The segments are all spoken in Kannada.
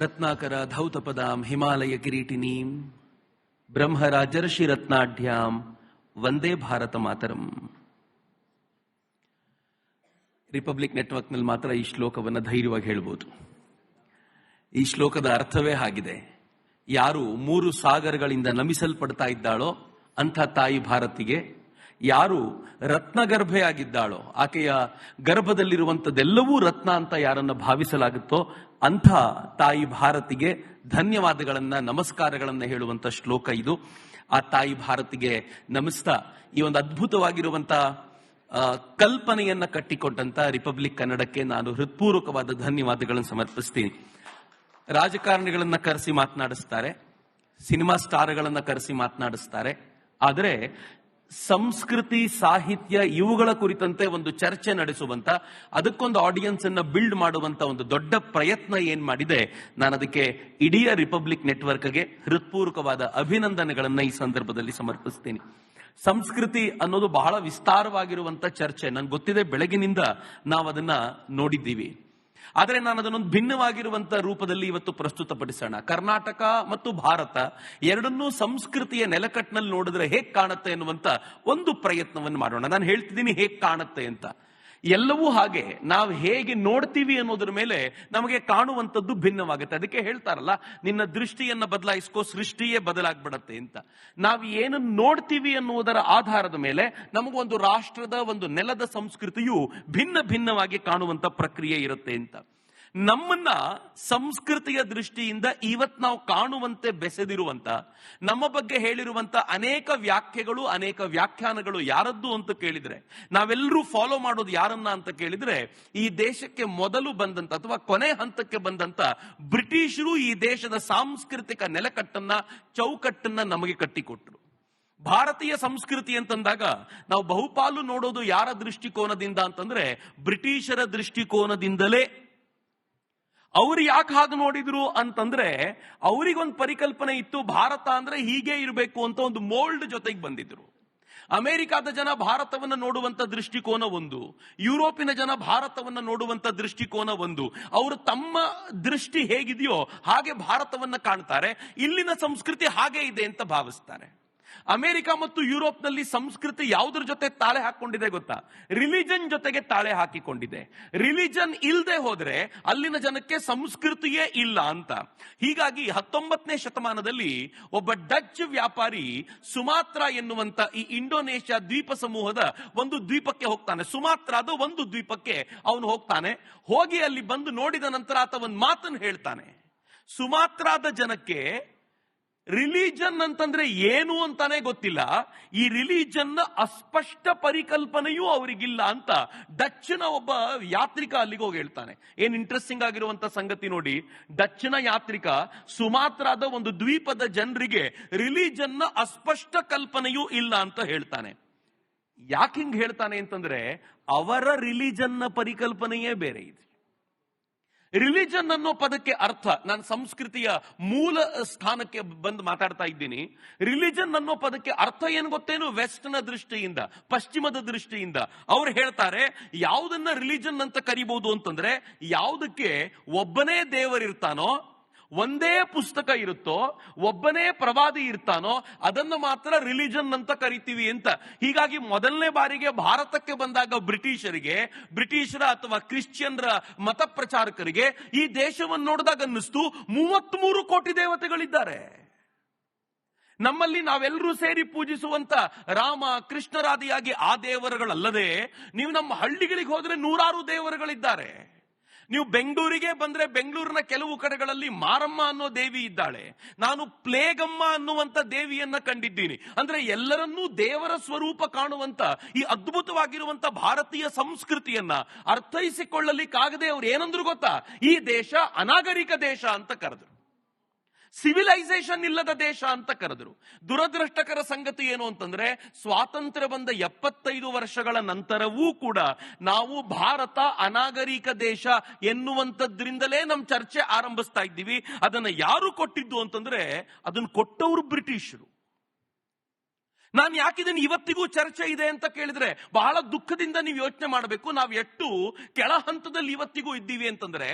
ರತ್ನಾಕರ ಧೌತಪದಾಂ ಹಿಮಾಲಯ ಕಿರೀಟಿನೀಂ ಬ್ರಹ್ಮರಾಜರ್ಷಿ ರತ್ನಾಢ್ಯಾಂ ವಂದೇ ಭಾರತ ಮಾತರಂ ರಿಪಬ್ಲಿಕ್ ನೆಟ್ವರ್ಕ್ನಲ್ಲಿ ಮಾತ್ರ ಈ ಶ್ಲೋಕವನ್ನು ಧೈರ್ಯವಾಗಿ ಹೇಳ್ಬೋದು. ಈ ಶ್ಲೋಕದ ಅರ್ಥವೇ ಆಗಿದೆ ಯಾರು ಮೂರು ಸಾಗರಗಳಿಂದ ನಮಿಸಲ್ಪಡ್ತಾ ಇದ್ದಾಳೋ ಅಂಥ ತಾಯಿ ಭಾರತಿಗೆ ಯಾರು ರತ್ನಗರ್ಭೆಯಾಗಿದ್ದಾಳೋ, ಆಕೆಯ ಗರ್ಭದಲ್ಲಿರುವಂಥದ್ದೆಲ್ಲವೂ ರತ್ನ ಅಂತ ಯಾರನ್ನ ಭಾವಿಸಲಾಗುತ್ತೋ, ಅಂಥ ತಾಯಿ ಭಾರತಿಗೆ ಧನ್ಯವಾದಗಳನ್ನು, ನಮಸ್ಕಾರಗಳನ್ನು ಹೇಳುವಂಥ ಶ್ಲೋಕ ಇದು. ಆ ತಾಯಿ ಭಾರತಿಗೆ ನಮಿಸ್ತಾ, ಈ ಒಂದು ಅದ್ಭುತವಾಗಿರುವಂಥ ಕಲ್ಪನೆಯನ್ನು ಕಟ್ಟಿಕೊಟ್ಟಂತ ರಿಪಬ್ಲಿಕ್ ಕನ್ನಡಕ್ಕೆ ನಾನು ಹೃತ್ಪೂರ್ವಕವಾದ ಧನ್ಯವಾದಗಳನ್ನು ಸಮರ್ಪಿಸ್ತೀನಿ. ರಾಜಕಾರಣಿಗಳನ್ನ ಕರೆಸಿ ಮಾತನಾಡಿಸ್ತಾರೆ, ಸಿನಿಮಾ ಸ್ಟಾರ್ಗಳನ್ನ ಕರೆಸಿ ಮಾತನಾಡಿಸ್ತಾರೆ, ಆದರೆ ಸಂಸ್ಕೃತಿ, ಸಾಹಿತ್ಯ ಇವುಗಳ ಕುರಿತಂತೆ ಒಂದು ಚರ್ಚೆ ನಡೆಸುವಂತ, ಅದಕ್ಕೊಂದು ಆಡಿಯನ್ಸ್ ಅನ್ನ ಬಿಲ್ಡ್ ಮಾಡುವಂತ ಒಂದು ದೊಡ್ಡ ಪ್ರಯತ್ನ ಏನ್ ಮಾಡಿದೆ, ನಾನು ಅದಕ್ಕೆ ಇಡೀ ರಿಪಬ್ಲಿಕ್ ನೆಟ್ವರ್ಕ್ಗೆ ಹೃತ್ಪೂರ್ವಕವಾದ ಅಭಿನಂದನೆಗಳನ್ನ ಈ ಸಂದರ್ಭದಲ್ಲಿ ಸಮರ್ಪಿಸ್ತೀನಿ. ಸಂಸ್ಕೃತಿ ಅನ್ನೋದು ಬಹಳ ವಿಸ್ತಾರವಾಗಿರುವಂತ ಚರ್ಚೆ ನನ್ಗೆ ಗೊತ್ತಿದೆ ಬೆಳಗಿನಿಂದ ನಾವು ಅದನ್ನ ನೋಡಿದ್ದೀವಿ. ಆದರೆ ನಾನು ಅದನ್ನೊಂದು ಭಿನ್ನವಾಗಿರುವಂತಹ ರೂಪದಲ್ಲಿ ಇವತ್ತು ಪ್ರಸ್ತುತಪಡಿಸೋಣ. ಕರ್ನಾಟಕ ಮತ್ತು ಭಾರತ ಎರಡನ್ನೂ ಸಂಸ್ಕೃತಿಯ ನೆಲಕಟ್ಟಿನಲ್ಲಿ ನೋಡಿದ್ರೆ ಹೇಗ್ ಕಾಣುತ್ತೆ ಎನ್ನುವಂತ ಒಂದು ಪ್ರಯತ್ನವನ್ನು ಮಾಡೋಣ. ನಾನು ಹೇಳ್ತಿದ್ದೀನಿ ಹೇಗ್ ಕಾಣುತ್ತೆ ಅಂತ. ಎಲ್ಲವೂ ಹಾಗೆ. ನಾವು ಹೇಗೆ ನೋಡ್ತೀವಿ ಅನ್ನೋದ್ರ ಮೇಲೆ ನಮಗೆ ಕಾಣುವಂಥದ್ದು ಭಿನ್ನವಾಗುತ್ತೆ. ಅದಕ್ಕೆ ಹೇಳ್ತಾರಲ್ಲ, ನಿನ್ನ ದೃಷ್ಟಿಯನ್ನು ಬದಲಾಯಿಸ್ಕೋ, ಸೃಷ್ಟಿಯೇ ಬದಲಾಗ್ಬಿಡತ್ತೆ ಅಂತ. ನಾವು ಏನನ್ನು ನೋಡ್ತೀವಿ ಅನ್ನುವುದರ ಆಧಾರದ ಮೇಲೆ ನಮಗೊಂದು ರಾಷ್ಟ್ರದ ಒಂದು ನೆಲದ ಸಂಸ್ಕೃತಿಯು ಭಿನ್ನ ಭಿನ್ನವಾಗಿ ಕಾಣುವಂಥ ಪ್ರಕ್ರಿಯೆ ಇರುತ್ತೆ ಅಂತ. ನಮ್ಮನ್ನ ಸಂಸ್ಕೃತಿಯ ದೃಷ್ಟಿಯಿಂದ ಇವತ್ ನಾವು ಕಾಣುವಂತೆ ಬೆಸೆದಿರುವಂತ, ನಮ್ಮ ಬಗ್ಗೆ ಹೇಳಿರುವಂತ ಅನೇಕ ವ್ಯಾಖ್ಯೆಗಳು, ಅನೇಕ ವ್ಯಾಖ್ಯಾನಗಳು ಯಾರದ್ದು ಅಂತ ಕೇಳಿದ್ರೆ, ನಾವೆಲ್ಲರೂ ಫಾಲೋ ಮಾಡೋದು ಯಾರನ್ನ ಅಂತ ಕೇಳಿದ್ರೆ, ಈ ದೇಶಕ್ಕೆ ಮೊದಲು ಬಂದಂತ ಅಥವಾ ಕೊನೆ ಹಂತಕ್ಕೆ ಬಂದಂತ ಬ್ರಿಟಿಷರು ಈ ದೇಶದ ಸಾಂಸ್ಕೃತಿಕ ನೆಲಕಟ್ಟನ್ನ, ಚೌಕಟ್ಟನ್ನ ನಮಗೆ ಕಟ್ಟಿಕೊಟ್ರು. ಭಾರತೀಯ ಸಂಸ್ಕೃತಿ ಅಂತಂದಾಗ ನಾವು ಬಹುಪಾಲು ನೋಡೋದು ಯಾರ ದೃಷ್ಟಿಕೋನದಿಂದ ಅಂತಂದ್ರೆ, ಬ್ರಿಟಿಷರ ದೃಷ್ಟಿಕೋನದಿಂದಲೇ ಅವ್ರು ಯಾಕೆ ಹಾಗೆ ನೋಡಿದ್ರು ಅಂತಂದ್ರೆ ಅವರಿಗೊಂದು ಪರಿಕಲ್ಪನೆ ಇತ್ತು, ಭಾರತ ಅಂದ್ರೆ ಹೀಗೆ ಇರಬೇಕು ಅಂತ ಒಂದು ಮೋಲ್ಡ್ ಜೊತೆಗೆ ಬಂದಿದ್ರು. ಅಮೆರಿಕಾದ ಜನ ಭಾರತವನ್ನು ನೋಡುವಂತ ದೃಷ್ಟಿಕೋನ ಒಂದು, ಯುರೋಪಿನ ಜನ ಭಾರತವನ್ನು ನೋಡುವಂತ ದೃಷ್ಟಿಕೋನ ಒಂದು. ಅವರು ತಮ್ಮ ದೃಷ್ಟಿ ಹೇಗಿದೆಯೋ ಹಾಗೆ ಭಾರತವನ್ನ ಕಾಣ್ತಾರೆ, ಇಲ್ಲಿನ ಸಂಸ್ಕೃತಿ ಹಾಗೆ ಇದೆ ಅಂತ ಭಾವಿಸ್ತಾರೆ. ಅಮೆರಿಕ ಮತ್ತು ಯುರೋಪ್ನಲ್ಲಿ ಸಂಸ್ಕೃತಿ ಯಾವುದ್ರ ಜೊತೆ ತಾಳೆ ಹಾಕೊಂಡಿದೆ ಗೊತ್ತಾ? ರಿಲಿಜನ್ ಜೊತೆಗೆ ತಾಳೆ ಹಾಕಿಕೊಂಡಿದೆ. ರಿಲಿಜನ್ ಇಲ್ಲದೆ ಹೋದ್ರೆ ಅಲ್ಲಿನ ಜನಕ್ಕೆ ಸಂಸ್ಕೃತಿಯೇ ಇಲ್ಲ ಅಂತ. ಹೀಗಾಗಿ ಹತ್ತೊಂಬತ್ತನೇ ಶತಮಾನದಲ್ಲಿ ಒಬ್ಬ ಡಚ್ ವ್ಯಾಪಾರಿ ಸುಮಾತ್ರ ಎನ್ನುವಂತ ಈ ಇಂಡೋನೇಷ್ಯಾ ದ್ವೀಪ ಸಮೂಹದ ಒಂದು ದ್ವೀಪಕ್ಕೆ ಹೋಗ್ತಾನೆ. ಅದು ಒಂದು ದ್ವೀಪಕ್ಕೆ ಅವನು ಹೋಗ್ತಾನೆ. ಹೋಗಿ ಅಲ್ಲಿ ಬಂದು ನೋಡಿದ ನಂತರ ಆತ ಒಂದು ಮಾತನ್ನು ಹೇಳ್ತಾನೆ. ಸುಮಾತ್ರಾದ ಜನಕ್ಕೆ ರಿಲಿಜನ್ ಅಂತಂದ್ರೆ ಏನು ಅಂತಾನೆ ಗೊತ್ತಿಲ್ಲ. ಈ ರಿಲಿಜನ್ ಅಸ್ಪಷ್ಟ ಪರಿಕಲ್ಪನೆಯೂ ಅವರಿಗಿಲ್ಲ ಅಂತ ಡಚ್ನ ಒಬ್ಬ ಯಾತ್ರಿಕ ಅಲ್ಲಿಗೆ ಹೋಗಿ ಹೇಳ್ತಾನೆ. ಏನ್ ಇಂಟ್ರೆಸ್ಟಿಂಗ್ ಆಗಿರುವಂತ ಸಂಗತಿ ನೋಡಿ. ಡಚ್ನ ಯಾತ್ರಿಕ ಸುಮಾತ್ರಾದ ಒಂದು ದ್ವೀಪದ ಜನರಿಗೆ ರಿಲಿಜನ್ನ ಅಸ್ಪಷ್ಟ ಕಲ್ಪನೆಯೂ ಇಲ್ಲ ಅಂತ ಹೇಳ್ತಾನೆ. ಯಾಕೆ ಹೇಳ್ತಾನೆ ಅಂತಂದ್ರೆ ಅವರ ರಿಲಿಜನ್ನ ಪರಿಕಲ್ಪನೆಯೇ ಬೇರೆ ಇದೆ. ರಿಲಿಜನ್ ಅನ್ನೋ ಪದಕ್ಕೆ ಅರ್ಥ, ನಾನು ಸಂಸ್ಕೃತಿಯ ಮೂಲ ಸ್ಥಾನಕ್ಕೆ ಬಂದು ಮಾತಾಡ್ತಾ ಇದ್ದೀನಿ. ರಿಲಿಜನ್ ಅನ್ನೋ ಪದಕ್ಕೆ ಅರ್ಥ ಏನು ಗೊತ್ತೇನು? ವೆಸ್ಟ್ನ ದೃಷ್ಟಿಯಿಂದ, ಪಶ್ಚಿಮದ ದೃಷ್ಟಿಯಿಂದ. ಅವ್ರು ಹೇಳ್ತಾರೆ, ಯಾವುದನ್ನ ರಿಲಿಜನ್ ಅಂತ ಕರಿಬಹುದು ಅಂತಂದ್ರೆ, ಯಾವುದಕ್ಕೆ ಒಬ್ಬನೇ ದೇವರಿರ್ತಾನೋ ಒಂದೇ ಪುಸ್ತಕ ಇರುತ್ತೋ, ಒಬ್ಬನೇ ಪ್ರವಾದಿ ಇರ್ತಾನೋ, ಅದನ್ನು ಮಾತ್ರ ರಿಲಿಜನ್ ಅಂತ ಕರಿತೀವಿ ಅಂತ. ಹೀಗಾಗಿ ಮೊದಲನೇ ಬಾರಿಗೆ ಭಾರತಕ್ಕೆ ಬಂದಾಗ ಬ್ರಿಟಿಷರಿಗೆ, ಬ್ರಿಟಿಷರ ಅಥವಾ ಕ್ರಿಶ್ಚಿಯನ್ರ ಮತ ಪ್ರಚಾರಕರಿಗೆ ಈ ದೇಶವನ್ನು ನೋಡಿದಾಗ ಅನ್ನಿಸ್ತು ಮೂವತ್ಮೂರು ಕೋಟಿ ದೇವತೆಗಳಿದ್ದಾರೆ. ನಮ್ಮಲ್ಲಿ ನಾವೆಲ್ಲರೂ ಸೇರಿ ಪೂಜಿಸುವಂತ ರಾಮ ಕೃಷ್ಣರಾದಿಯಾಗಿ ಆ ದೇವರುಗಳಲ್ಲದೆ, ನೀವು ನಮ್ಮ ಹಳ್ಳಿಗಳಿಗೆ ಹೋದ್ರೆ ನೂರಾರು ದೇವರುಗಳಿದ್ದಾರೆ. ನೀವು ಬೆಂಗಳೂರಿಗೆ ಬಂದ್ರೆ ಬೆಂಗಳೂರಿನ ಕೆಲವು ಕಡೆಗಳಲ್ಲಿ ಮಾರಮ್ಮ ಅನ್ನೋ ದೇವಿ ಇದ್ದಾಳೆ. ನಾನು ಪ್ಲೇಗಮ್ಮ ಅನ್ನುವಂತ ದೇವಿಯನ್ನ ಕಂಡಿದ್ದೀನಿ. ಅಂದ್ರೆ ಎಲ್ಲರನ್ನೂ ದೇವರ ಸ್ವರೂಪ ಕಾಣುವಂತ, ಈ ಅದ್ಭುತವಾಗಿರುವಂತ ಭಾರತೀಯ ಸಂಸ್ಕೃತಿಯನ್ನ ಅರ್ಥೈಸಿಕೊಳ್ಳಲಿಕ್ಕಾಗದೆ ಅವ್ರು ಏನಂದ್ರು ಗೊತ್ತಾ? ಈ ದೇಶ ಅನಾಗರಿಕ ದೇಶ ಅಂತ ಕರೆದ್ರು ಸಿವಿಲೈಸೇಷನ್ ಇಲ್ಲದ ದೇಶ ಅಂತ ಕರೆದ್ರು. ದುರದೃಷ್ಟಕರ ಸಂಗತಿ ಏನು ಅಂತಂದ್ರೆ, ಸ್ವಾತಂತ್ರ್ಯ ಬಂದ ಎಪ್ಪತ್ತೈದು ವರ್ಷಗಳ ನಂತರವೂ ಕೂಡ ನಾವು ಭಾರತ ಅನಾಗರಿಕ ದೇಶ ಎನ್ನುವಂಥದ್ರಿಂದಲೇ ನಮ್ಮ ಚರ್ಚೆ ಆರಂಭಿಸ್ತಾ ಇದ್ದೀವಿ. ಅದನ್ನ ಯಾರು ಕೊಟ್ಟಿದ್ದು ಅಂತಂದ್ರೆ, ಅದನ್ನು ಕೊಟ್ಟವರು ಬ್ರಿಟಿಷರು. ನಾನು ಯಾಕಿದನ್ನು ಇವತ್ತಿಗೂ ಚರ್ಚೆ ಇದೆ ಅಂತ ಕೇಳಿದ್ರೆ ಬಹಳ ದುಃಖದಿಂದ ನೀವು ಯೋಚನೆ ಮಾಡಬೇಕು. ನಾವು ಎಷ್ಟು ಕೆಳ ಹಂತದಲ್ಲಿ ಇವತ್ತಿಗೂ ಇದ್ದೀವಿ ಅಂತಂದ್ರೆ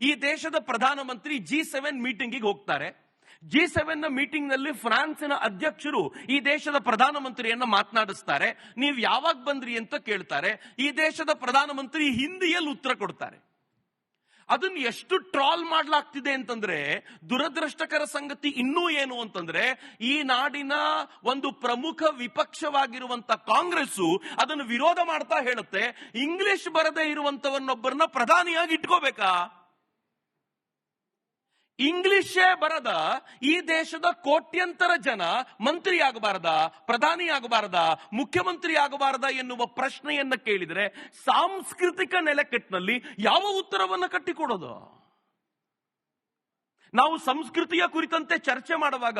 ಈ ದೇಶದ ಪ್ರಧಾನಮಂತ್ರಿ ಜಿ ಸೆವೆನ್ ಮೀಟಿಂಗಿಗೆ ಹೋಗ್ತಾರೆ. ಜಿ ಸೆವೆನ್ನ ಮೀಟಿಂಗ್ನಲ್ಲಿ ಫ್ರಾನ್ಸಿನ ಅಧ್ಯಕ್ಷರು ಈ ದೇಶದ ಪ್ರಧಾನಮಂತ್ರಿಯನ್ನ ಮಾತನಾಡಿಸ್ತಾರೆ. ನೀವು ಯಾವಾಗ ಬಂದ್ರಿ ಅಂತ ಕೇಳ್ತಾರೆ. ಈ ದೇಶದ ಪ್ರಧಾನಮಂತ್ರಿ ಹಿಂದಿಯಲ್ಲಿ ಉತ್ತರ ಕೊಡ್ತಾರೆ. ಅದನ್ನ ಎಷ್ಟು ಟ್ರಾಲ್ ಮಾಡ್ಲಾಗ್ತಿದೆ ಅಂತಂದ್ರೆ, ದುರದೃಷ್ಟಕರ ಸಂಗತಿ ಇನ್ನೂ ಏನು ಅಂತಂದ್ರೆ, ಈ ನಾಡಿನ ಒಂದು ಪ್ರಮುಖ ವಿಪಕ್ಷವಾಗಿರುವಂತ ಕಾಂಗ್ರೆಸ್ ಅದನ್ನು ವಿರೋಧ ಮಾಡ್ತಾ ಹೇಳುತ್ತೆ. ಇಂಗ್ಲಿಷ್ ಬರದೇ ಇರುವಂತವನ್ನೊಬ್ಬರನ್ನ ಪ್ರಧಾನಿಯಾಗಿ ಇಟ್ಕೋಬೇಕಾ? ಇಂಗ್ಲಿಷೇ ಬರದ ಈ ದೇಶದ ಕೋಟ್ಯಂತರ ಜನ ಮಂತ್ರಿ ಆಗಬಾರದ ಪ್ರಧಾನಿ ಆಗಬಾರದ ಮುಖ್ಯಮಂತ್ರಿ ಆಗಬಾರದ ಎನ್ನುವ ಪ್ರಶ್ನೆಯನ್ನ ಕೇಳಿದರೆ ಸಾಂಸ್ಕೃತಿಕ ನೆಲೆಕಟ್ಟಿನಲ್ಲಿ ಯಾವ ಉತ್ತರವನ್ನ ಕಟ್ಟಿಕೊಡೋದು? ನಾವು ಸಂಸ್ಕೃತಿಯ ಕುರಿತಂತೆ ಚರ್ಚೆ ಮಾಡುವಾಗ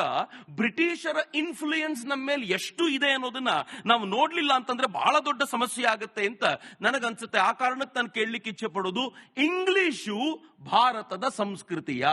ಬ್ರಿಟಿಷರ ಇನ್ಫ್ಲೂಯೆನ್ಸ್ ನಮ್ಮ ಮೇಲೆ ಎಷ್ಟು ಇದೆ ಅನ್ನೋದನ್ನ ನಾವು ನೋಡ್ಲಿಲ್ಲ ಅಂತಂದ್ರೆ ಬಹಳ ದೊಡ್ಡ ಸಮಸ್ಯೆ ಆಗುತ್ತೆ ಅಂತ ನನಗನ್ಸುತ್ತೆ. ಆ ಕಾರಣಕ್ಕೆ ನಾನು ಕೇಳಲಿಕ್ಕೆ ಇಚ್ಛೆ ಪಡೋದು ಇಂಗ್ಲಿಷು ಭಾರತದ ಸಂಸ್ಕೃತಿಯ.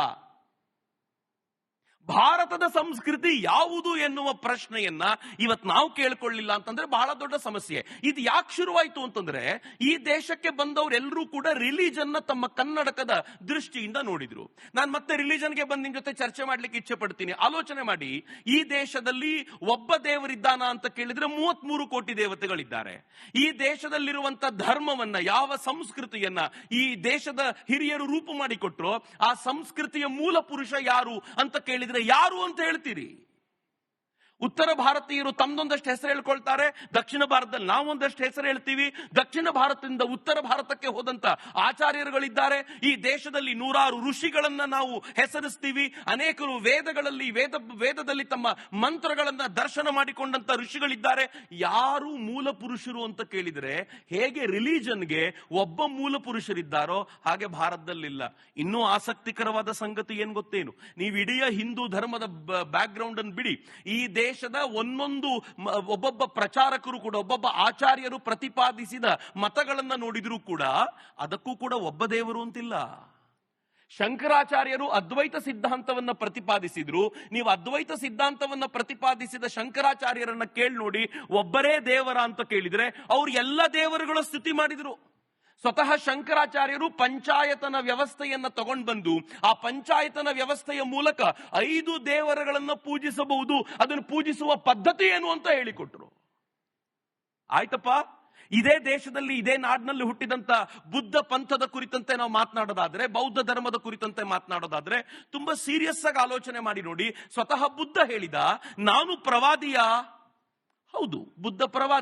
ಭಾರತದ ಸಂಸ್ಕೃತಿ ಯಾವುದು ಎನ್ನುವ ಪ್ರಶ್ನೆಯನ್ನ ಇವತ್ ನಾವು ಕೇಳ್ಕೊಳ್ಳಿಲ್ಲ ಅಂತಂದ್ರೆ ಬಹಳ ದೊಡ್ಡ ಸಮಸ್ಯೆ. ಇದು ಯಾಕೆ ಶುರುವಾಯ್ತು ಅಂತಂದ್ರೆ ಈ ದೇಶಕ್ಕೆ ಬಂದವರೆಲ್ಲರೂ ಕೂಡ ರಿಲಿಜನ್ನ ತಮ್ಮ ಕನ್ನಡಕದ ದೃಷ್ಟಿಯಿಂದ ನೋಡಿದ್ರು. ನಾನು ಮತ್ತೆ ರಿಲಿಜನ್ಗೆ ಬಂದ ನಿಮ್ ಜೊತೆ ಚರ್ಚೆ ಮಾಡ್ಲಿಕ್ಕೆ ಇಚ್ಛೆ ಪಡ್ತೀನಿ. ಆಲೋಚನೆ ಮಾಡಿ. ಈ ದೇಶದಲ್ಲಿ ಒಬ್ಬ ದೇವರಿದ್ದಾನ ಅಂತ ಕೇಳಿದ್ರೆ ಮೂವತ್ತ್ ಮೂರು ಕೋಟಿ ದೇವತೆಗಳಿದ್ದಾರೆ. ಈ ದೇಶದಲ್ಲಿರುವಂತ ಧರ್ಮವನ್ನ, ಯಾವ ಸಂಸ್ಕೃತಿಯನ್ನ ಈ ದೇಶದ ಹಿರಿಯರು ರೂಪು ಮಾಡಿಕೊಟ್ರು ಆ ಸಂಸ್ಕೃತಿಯ ಮೂಲ ಪುರುಷ ಯಾರು ಅಂತ ಕೇಳಿದ್ರೆ ಯಾರು ಅಂತ ಹೇಳ್ತೀರಿ? ಉತ್ತರ ಭಾರತೀಯರು ತಮ್ದೊಂದಷ್ಟು ಹೆಸರು ಹೇಳ್ಕೊಳ್ತಾರೆ, ದಕ್ಷಿಣ ಭಾರತದಲ್ಲಿ ನಾವೊಂದಷ್ಟು ಹೆಸರು ಹೇಳ್ತೀವಿ. ದಕ್ಷಿಣ ಭಾರತದಿಂದ ಉತ್ತರ ಭಾರತಕ್ಕೆ ಹೋದಂತ ಆಚಾರ್ಯರುಗಳಿದ್ದಾರೆ. ಈ ದೇಶದಲ್ಲಿ ನೂರಾರು ಋಷಿಗಳನ್ನ ನಾವು ಹೆಸರಿಸ್ತೀವಿ. ಅನೇಕರು ವೇದಗಳಲ್ಲಿ, ವೇದ, ವೇದದಲ್ಲಿ ತಮ್ಮ ಮಂತ್ರಗಳನ್ನ ದರ್ಶನ ಮಾಡಿಕೊಂಡಂತ ಋಷಿಗಳಿದ್ದಾರೆ. ಯಾರು ಮೂಲ ಪುರುಷರು ಅಂತ ಕೇಳಿದ್ರೆ, ಹೇಗೆ ರಿಲಿಜನ್ಗೆ ಒಬ್ಬ ಮೂಲ ಪುರುಷರಿದ್ದಾರೋ ಹಾಗೆ ಭಾರತದಲ್ಲಿಲ್ಲ. ಇನ್ನೂ ಆಸಕ್ತಿಕರವಾದ ಸಂಗತಿ ಏನ್ ಗೊತ್ತೇನು? ನೀವು ಇಡೀ ಹಿಂದೂ ಧರ್ಮದ ಬ್ಯಾಕ್ ಗ್ರೌಂಡ್ ಅನ್ನು ಬಿಡಿ. ಈ ದೇಶದ ಒಂದೊಂದು ಒಬ್ಬೊಬ್ಬ ಪ್ರಚಾರಕರು ಕೂಡ, ಒಬ್ಬೊಬ್ಬ ಆಚಾರ್ಯರು ಪ್ರತಿಪಾದಿಸಿದ ಮತಗಳನ್ನ ನೋಡಿದ್ರು ಕೂಡ ಅದಕ್ಕೂ ಕೂಡ ಒಬ್ಬ ದೇವರು ಅಂತಿಲ್ಲ. ಶಂಕರಾಚಾರ್ಯರು ಅದ್ವೈತ ಸಿದ್ಧಾಂತವನ್ನ ಪ್ರತಿಪಾದಿಸಿದ್ರು. ನೀವು ಅದ್ವೈತ ಸಿದ್ಧಾಂತವನ್ನ ಪ್ರತಿಪಾದಿಸಿದ ಶಂಕರಾಚಾರ್ಯರನ್ನ ಕೇಳಿ ನೋಡಿ, ಒಬ್ಬರೇ ದೇವರ ಅಂತ ಕೇಳಿದ್ರೆ ಅವ್ರು ಎಲ್ಲ ದೇವರುಗಳ ಸ್ತುತಿ ಮಾಡಿದ್ರು. ಸ್ವತಃ ಶಂಕರಾಚಾರ್ಯರು ಪಂಚಾಯತನ ವ್ಯವಸ್ಥೆಯನ್ನ ತಗೊಂಡು ಬಂದು ಆ ಪಂಚಾಯತನ ವ್ಯವಸ್ಥೆಯ ಮೂಲಕ ಐದು ದೇವರುಗಳನ್ನು ಪೂಜಿಸಬಹುದು, ಅದನ್ನು ಪೂಜಿಸುವ ಪದ್ಧತಿ ಏನು ಅಂತ ಹೇಳಿಕೊಟ್ರು. ಆಯ್ತಪ್ಪ? ಇದೇ ದೇಶದಲ್ಲಿ, ಇದೇ ನಾಡಿನಲ್ಲಿ ಹುಟ್ಟಿದಂತ ಬುದ್ಧ ಪಂಥದ ಕುರಿತಂತೆ ನಾವು ಮಾತನಾಡೋದಾದ್ರೆ, ಬೌದ್ಧ ಧರ್ಮದ ಕುರಿತಂತೆ ಮಾತನಾಡೋದಾದ್ರೆ, ತುಂಬಾ ಸೀರಿಯಸ್ ಆಗಿ ಆಲೋಚನೆ ಮಾಡಿ ನೋಡಿ, ಸ್ವತಃ ಬುದ್ಧ ಹೇಳಿದ, ನಾನು ಪ್ರವಾದಿಯ? ಹೌದು, ಬುದ್ಧ ಪ್ರವಾದಿ.